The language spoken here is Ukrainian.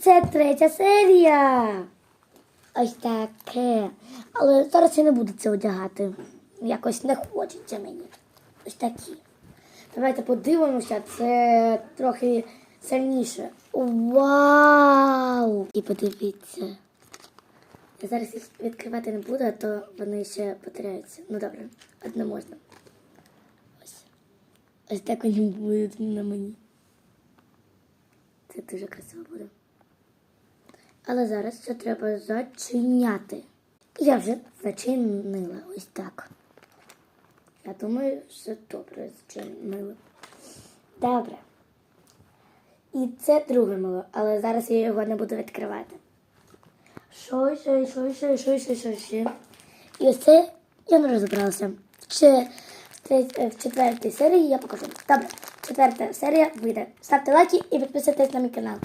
це третя серія. Ось таке. Але зараз я не буду це одягати. Якось не хочеться мені. Ось такі. Давайте подивимося, це трохи сильніше. Вау! І подивіться. Я зараз їх відкривати не буду, а то вони ще потеряються. Ну добре, одне можна. Ось. Ось так вони будуть на мені. Це дуже красиво буде. Але зараз це треба зачиняти. Я вже зачинила ось так. Я думаю, що добре зачинила. Добре. І це друге мило, але зараз я його не буду відкривати. Що ще, що ще, що ще, що ще. І ось це я не розібралася. Ще в четвертій серії я покажу. Добре, четверта серія вийде. Ставте лайки і підписуйтесь на мій канал.